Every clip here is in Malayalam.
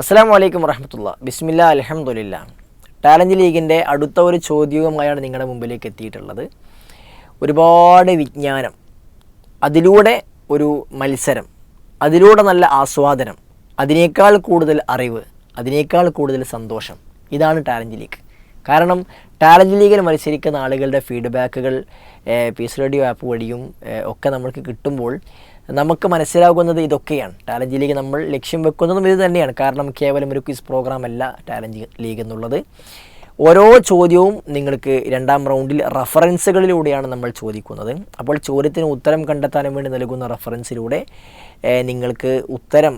അസ്സാം വലൈക്കും വറഹമത്തുള്ള. ബിസ്മില്ല അലഹമുല്ല ടാലന്റ് ലീഗിന്റെ അടുത്ത ഒരു ചോദ്യവുമായാണ് നിങ്ങളുടെ മുമ്പിലേക്ക് എത്തിയിട്ടുള്ളത്. ഒരുപാട് വിജ്ഞാനം അതിലൂടെ ഒരു മത്സരം അതിലൂടെ നല്ല ആസ്വാദനം അതിനേക്കാൾ കൂടുതൽ അറിവ് അതിനേക്കാൾ കൂടുതൽ സന്തോഷം ഇതാണ് ടാലന്റ് ലീഗ്. കാരണം ടാലന്റ് ലീഗിൽ മത്സരിക്കുന്ന ആളുകളുടെ ഫീഡ്ബാക്കുകൾ പീസ് റേഡിയോ ആപ്പ് വഴിയും ഒക്കെ നമ്മൾക്ക് കിട്ടുമ്പോൾ നമുക്ക് മനസ്സിലാകുന്നത് ഇതൊക്കെയാണ്. ടാലന്റ് ലീഗ് നമ്മൾ ലക്ഷ്യം വെക്കുന്നതും ഇത് തന്നെയാണ്. കാരണം കേവലം ഒരു ക്വിസ് പ്രോഗ്രാം അല്ല ടാലന്റ് ലീഗ് എന്നുള്ളത്. ഓരോ ചോദ്യവും നിങ്ങൾക്ക് രണ്ടാം റൗണ്ടിൽ റഫറൻസുകളിലൂടെയാണ് നമ്മൾ ചോദിക്കുന്നത്. അപ്പോൾ ചോദ്യത്തിന് ഉത്തരം കണ്ടെത്താനും വേണ്ടി നൽകുന്ന റഫറൻസിലൂടെ നിങ്ങൾക്ക് ഉത്തരം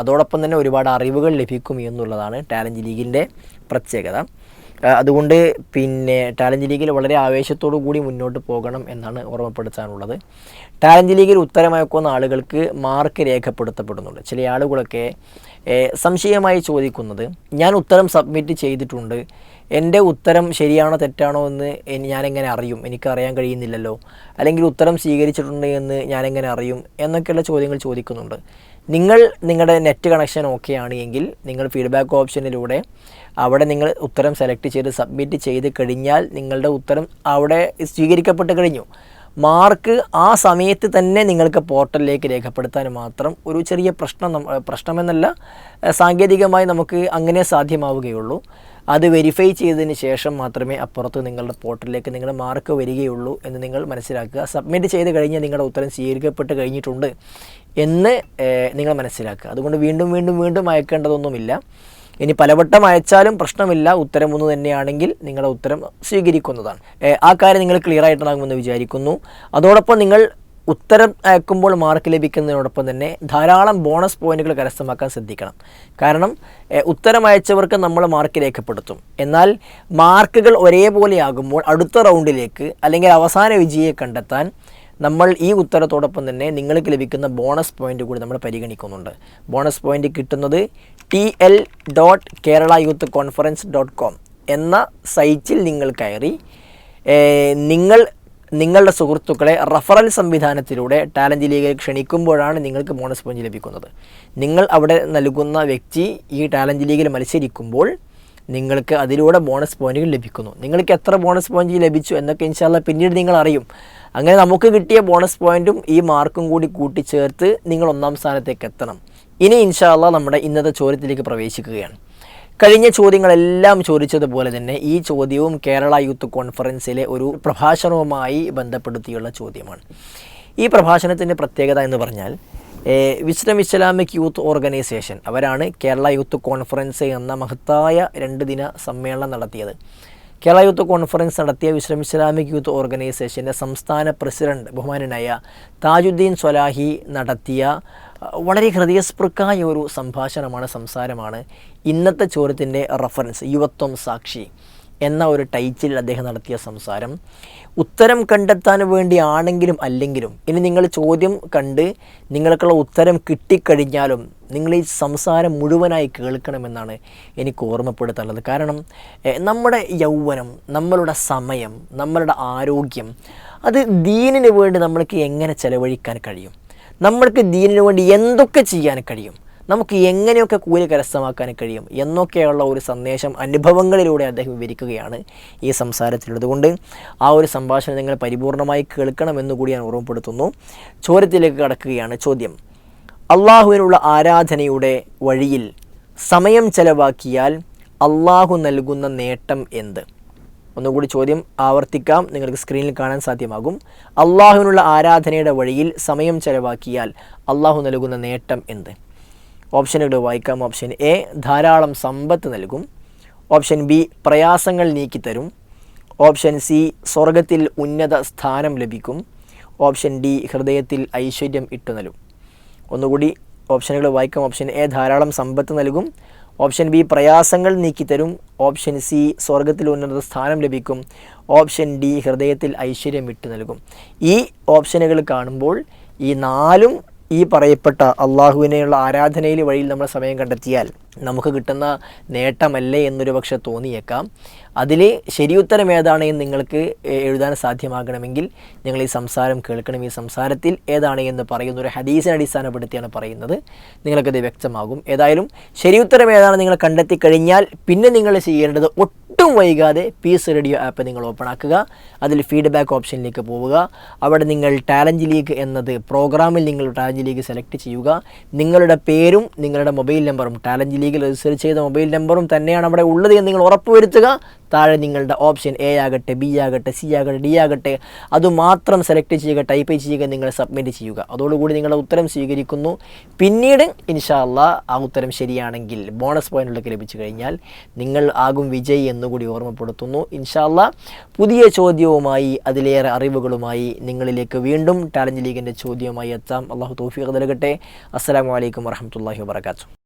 അതോടൊപ്പം തന്നെ ഒരുപാട് അറിവുകൾ ലഭിക്കും എന്നുള്ളതാണ് ടാലന്റ് ലീഗിന്റെ പ്രത്യേകത. അതുകൊണ്ട് പിന്നെ ടാലന്റ് ലീഗിൽ വളരെ ആവേശത്തോടു കൂടി മുന്നോട്ട് പോകണം എന്നാണ് ഓർമ്മപ്പെടുത്താനുള്ളത്. ടാലന്റ് ലീഗിൽ ഉത്തരമയക്കുന്ന ആളുകൾക്ക് മാർക്ക് രേഖപ്പെടുത്തപ്പെടുന്നുണ്ട്. ചില ആളുകളൊക്കെ സംശയമായി ചോദിക്കുന്നത് ഞാൻ ഉത്തരം സബ്മിറ്റ് ചെയ്തിട്ടുണ്ട്. എന്റെ ഉത്തരം ശരിയാണോ തെറ്റാണോ എന്ന് എനി- ഞാനെങ്ങനെ അറിയും? എനിക്കറിയാൻ കഴിയുന്നില്ലല്ലോ. അല്ലെങ്കിൽ ഉത്തരം സ്വീകരിച്ചിട്ടുണ്ട് എന്ന് ഞാനെങ്ങനെ അറിയും? എന്നൊക്കെയുള്ള ചോദ്യങ്ങൾ ചോദിക്കുന്നുണ്ട്. നിങ്ങൾ നിങ്ങളുടെ നെറ്റ് കണക്ഷൻ ഓക്കെ ആണ് എങ്കിൽ നിങ്ങൾ ഫീഡ്ബാക്ക് ഓപ്ഷനിലൂടെ അവിടെ നിങ്ങൾ ഉത്തരം സെലക്ട് ചെയ്ത് സബ്മിറ്റ് ചെയ്ത് കഴിഞ്ഞാൽ നിങ്ങളുടെ ഉത്തരം അവിടെ സ്വീകരിക്കപ്പെട്ട് കഴിഞ്ഞു. മാർക്ക് ആ സമയത്ത് തന്നെ നിങ്ങൾക്ക് പോർട്ടലിലേക്ക് രേഖപ്പെടുത്താൻ മാത്രം ഒരു ചെറിയ പ്രശ്നം പ്രശ്നമെന്നല്ല സാങ്കേതികമായി നമുക്ക് അങ്ങനെ സാധ്യമാവുകയുള്ളൂ. അത് വെരിഫൈ ചെയ്തതിന് ശേഷം മാത്രമേ അപ്പുറത്ത് നിങ്ങളുടെ പോർട്ടലിലേക്ക് നിങ്ങളുടെ മാർക്ക് വരികയുള്ളൂ എന്ന് നിങ്ങൾ മനസ്സിലാക്കുക. സബ്മിറ്റ് ചെയ്ത് കഴിഞ്ഞാൽ നിങ്ങളുടെ ഉത്തരം സ്വീകരിക്കപ്പെട്ട് കഴിഞ്ഞിട്ടുണ്ട് എന്ന് നിങ്ങൾ മനസ്സിലാക്കുക. അതുകൊണ്ട് വീണ്ടും വീണ്ടും വീണ്ടും അയക്കേണ്ടതൊന്നുമില്ല. ഇനി പലവട്ടം അയച്ചാലും പ്രശ്നമില്ല. ഉത്തരം ഒന്ന് തന്നെയാണെങ്കിൽ നിങ്ങളുടെ ഉത്തരം സ്വീകരിക്കുന്നതാണ്. ആ കാര്യം നിങ്ങൾ ക്ലിയർ ആയിട്ടുണ്ടാകുമെന്ന് വിചാരിക്കുന്നു. അതോടൊപ്പം നിങ്ങൾ ഉത്തരം അയക്കുമ്പോൾ മാർക്ക് ലഭിക്കുന്നതിനോടൊപ്പം തന്നെ ധാരാളം ബോണസ് പോയിന്റുകൾ കരസ്ഥമാക്കാൻ ശ്രദ്ധിക്കണം. കാരണം ഉത്തരം അയച്ചവർക്ക് നമ്മൾ മാർക്ക് രേഖപ്പെടുത്തും. എന്നാൽ മാർക്കുകൾ ഒരേപോലെ ആകുമ്പോൾ അടുത്ത റൗണ്ടിലേക്ക് അല്ലെങ്കിൽ അവസാന വിജയിയെ കണ്ടെത്താൻ നമ്മൾ ഈ ഉത്തരത്തോടൊപ്പം തന്നെ നിങ്ങൾക്ക് ലഭിക്കുന്ന ബോണസ് പോയിന്റ് കൂടി നമ്മൾ പരിഗണിക്കുന്നുണ്ട്. ബോണസ് പോയിന്റ് കിട്ടുന്നത് T L dot Kerala youth conference dot com എന്ന സൈറ്റിൽ നിങ്ങൾ കയറി നിങ്ങൾ നിങ്ങളുടെ സുഹൃത്തുക്കളെ റഫറൽ സംവിധാനത്തിലൂടെ ടാലന്റ് ലീഗിൽ ക്ഷണിക്കുമ്പോഴാണ് നിങ്ങൾക്ക് ബോണസ് പോയിന്റ് ലഭിക്കുന്നത്. നിങ്ങൾ അവിടെ നൽകുന്ന വ്യക്തി ഈ ടാലന്റ് ലീഗിൽ മത്സരിക്കുമ്പോൾ നിങ്ങൾക്ക് അതിലൂടെ ബോണസ് പോയിന്റുകൾ ലഭിക്കുന്നു. നിങ്ങൾക്ക് എത്ര ബോണസ് പോയിന്റ് ലഭിച്ചു എന്നൊക്കെ ഇൻഷാല്ല പിന്നീട് നിങ്ങൾ അറിയും. അങ്ങനെ നമുക്ക് കിട്ടിയ ബോണസ് പോയിന്റും ഈ മാർക്കും കൂടി കൂട്ടിച്ചേർത്ത് നിങ്ങൾ ഒന്നാം സ്ഥാനത്തേക്ക് എത്തണം. ഇനി ഇൻഷാല്ല നമ്മുടെ ഇന്നത്തെ ചോദ്യത്തിലേക്ക് പ്രവേശിക്കുകയാണ്. കഴിഞ്ഞ ചോദ്യങ്ങളെല്ലാം ചോദിച്ചതുപോലെ തന്നെ ഈ ചോദ്യവും കേരള യൂത്ത് കോൺഫറൻസിലെ ഒരു പ്രഭാഷണവുമായി ബന്ധപ്പെടുത്തിയുള്ള ചോദ്യമാണ്. ഈ പ്രഭാഷണത്തിന്റെ പ്രത്യേകത എന്ന് പറഞ്ഞാൽ വിസ്ഡം ഇസ്ലാമിക് യൂത്ത് ഓർഗനൈസേഷൻ അവരാണ് കേരള യൂത്ത് കോൺഫറൻസ് എന്ന മഹത്തായ രണ്ട് ദിന സമ്മേളനം നടത്തിയത്. കേരള യൂത്ത് കോൺഫറൻസ് നടത്തിയ വിശ്രം ഇസ്ലാമിക് യൂത്ത് ഓർഗനൈസേഷന്റെ സംസ്ഥാന പ്രസിഡന്റ് ബഹുമാനനായ താജുദ്ദീൻ സ്വലാഹി നടത്തിയ വളരെ ഹൃദയസ്പൃക്കായ ഒരു സംഭാഷണമാണ് സംസാരമാണ് ഇന്നത്തെ ചോദ്യത്തിന്റെ റഫറൻസ് യുവത്വം സാക്ഷി. എന്ന ഒരു ടൈറ്റിൽ അദ്ദേഹം നടത്തിയ സംസാരം. ഉത്തരം കണ്ടെത്താൻ വേണ്ടിയാണെങ്കിലും അല്ലെങ്കിലും ഇനി നിങ്ങൾ ചോദ്യം കണ്ട് നിങ്ങൾക്കുള്ള ഉത്തരം കിട്ടിക്കഴിഞ്ഞാലും നിങ്ങൾ ഈ സംസാരം മുഴുവനായി കേൾക്കണമെന്നാണ് എനിക്ക് ഓർമ്മപ്പെടുത്താനുള്ളത്. കാരണം നമ്മുടെ യൗവനം നമ്മളുടെ സമയം നമ്മളുടെ ആരോഗ്യം അത് ദീനിന് വേണ്ടി നമ്മൾക്ക് എങ്ങനെ ചെലവഴിക്കാൻ കഴിയും? നമ്മൾക്ക് ദീനിന് വേണ്ടി എന്തൊക്കെ ചെയ്യാൻ കഴിയും? നമുക്ക് എങ്ങനെയൊക്കെ കൂലി കരസ്ഥമാക്കാൻ കഴിയും എന്നൊക്കെയുള്ള ഒരു സന്ദേശം അനുഭവങ്ങളിലൂടെ അദ്ദേഹം വിവരിക്കുകയാണ് ഈ സംസാരത്തിലുള്ളത് കൊണ്ട്. ആ ഒരു സംഭാഷണം നിങ്ങൾ പരിപൂർണമായി കേൾക്കണമെന്ന് കൂടി ഞാൻ ഓർമ്മപ്പെടുത്തുന്നു. ചോദ്യത്തിലേക്ക് കടക്കുകയാണ് ചോദ്യം. അള്ളാഹുവിനുള്ള ആരാധനയുടെ വഴിയിൽ സമയം ചെലവാക്കിയാൽ അള്ളാഹു നൽകുന്ന നേട്ടം എന്ത്? ഒന്നുകൂടി ചോദ്യം ആവർത്തിക്കാം. നിങ്ങൾക്ക് സ്ക്രീനിൽ കാണാൻ സാധ്യമാകും. അള്ളാഹുവിനുള്ള ആരാധനയുടെ വഴിയിൽ സമയം ചെലവാക്കിയാൽ അള്ളാഹു നൽകുന്ന നേട്ടം എന്ത്? ഓപ്ഷനുകൾ വായിക്കാം. ഓപ്ഷൻ എ ധാരാളം സമ്പത്ത് നൽകും. ഓപ്ഷൻ ബി പ്രയാസങ്ങൾ നീക്കിത്തരും. ഓപ്ഷൻ സി സ്വർഗത്തിൽ ഉന്നത സ്ഥാനം ലഭിക്കും. ഓപ്ഷൻ ഡി ഹൃദയത്തിൽ ഐശ്വര്യം ഇട്ടു നൽകും. ഒന്നുകൂടി ഓപ്ഷനുകൾ വായിക്കാം. ഓപ്ഷൻ എ ധാരാളം സമ്പത്ത് നൽകും. ഓപ്ഷൻ ബി പ്രയാസങ്ങൾ നീക്കിത്തരും. ഓപ്ഷൻ സി സ്വർഗത്തിൽ ഉന്നത സ്ഥാനം ലഭിക്കും. ഓപ്ഷൻ ഡി ഹൃദയത്തിൽ ഐശ്വര്യം ഇട്ടു നൽകും. ഈ ഓപ്ഷനുകൾ കാണുമ്പോൾ ഈ നാലും ഈ പറയപ്പെട്ട അള്ളാഹുവിനെയുള്ള ആരാധനയിൽ വഴിയിൽ നമ്മൾ സമയം കണ്ടെത്തിയാൽ നമുക്ക് കിട്ടുന്ന നേട്ടമല്ലേ എന്നൊരു പക്ഷെ തോന്നിയേക്കാം. അതിൽ ശരിയുത്തരം ഏതാണ് എന്ന് നിങ്ങൾക്ക് എഴുതാൻ സാധ്യമാകണമെങ്കിൽ നിങ്ങൾ ഈ സംസാരം കേൾക്കണം. ഈ സംസാരത്തിൽ ഏതാണ് എന്ന് പറയുന്ന ഒരു ഹദീസിനെ അടിസ്ഥാനപ്പെടുത്തിയാണ് പറയുന്നത്. നിങ്ങൾക്കത് വ്യക്തമാകും. ഏതായാലും ശരിയുത്തരം ഏതാണ് നിങ്ങൾ കണ്ടെത്തി കഴിഞ്ഞാൽ പിന്നെ നിങ്ങൾ ചെയ്യേണ്ടത് ഒട്ടും വൈകാതെ പീസ് റേഡിയോ ആപ്പ് നിങ്ങൾ ഓപ്പൺ ആക്കുക. അതിൽ ഫീഡ്ബാക്ക് ഓപ്ഷനിലേക്ക് പോവുക. അവിടെ നിങ്ങൾ ടാലന്റ് ലീഗ് എന്നത് പ്രോഗ്രാമിൽ നിങ്ങൾ ടാലന്റ് ലീഗ് സെലക്ട് ചെയ്യുക. നിങ്ങളുടെ പേരും നിങ്ങളുടെ മൊബൈൽ നമ്പറും ടാലന്റ് ലീഗിൽ രജിസ്റ്റർ ചെയ്ത മൊബൈൽ നമ്പറും തന്നെയാണ് അവിടെ ഉള്ളത് എന്ന് നിങ്ങൾ ഉറപ്പുവരുത്തുക. താഴെ നിങ്ങളുടെ ഓപ്ഷൻ എ ആകട്ടെ ബി ആകട്ടെ സി ആകട്ടെ ഡി ആകട്ടെ അതുമാത്രം സെലക്ട് ചെയ്യുക ടൈപ്പ് ചെയ്യുക നിങ്ങൾ സബ്മിറ്റ് ചെയ്യുക. അതോടുകൂടി നിങ്ങളുടെ ഉത്തരം സ്വീകരിക്കുന്നു. പിന്നീട് ഇൻഷാല്ല ആ ഉത്തരം ശരിയാണെങ്കിൽ ബോണസ് പോയിന്റുകളൊക്കെ ലഭിച്ചു കഴിഞ്ഞാൽ നിങ്ങൾ ആകും വിജയ് എന്നുകൂടി ഓർമ്മപ്പെടുത്തുന്നു. ഇൻഷാല്ല പുതിയ ചോദ്യവുമായി അതിലേറെ അറിവുകളുമായി നിങ്ങളിലേക്ക് വീണ്ടും ടാലന്റ് ലീഗിന്റെ ചോദ്യവുമായി എത്താം. അള്ളാഹു തൗഫീഖ് നൽകട്ടെ. അസ്സാം വലൈക്കും വറഹമത്തല്ലാഹി വാബർക്കാത്തു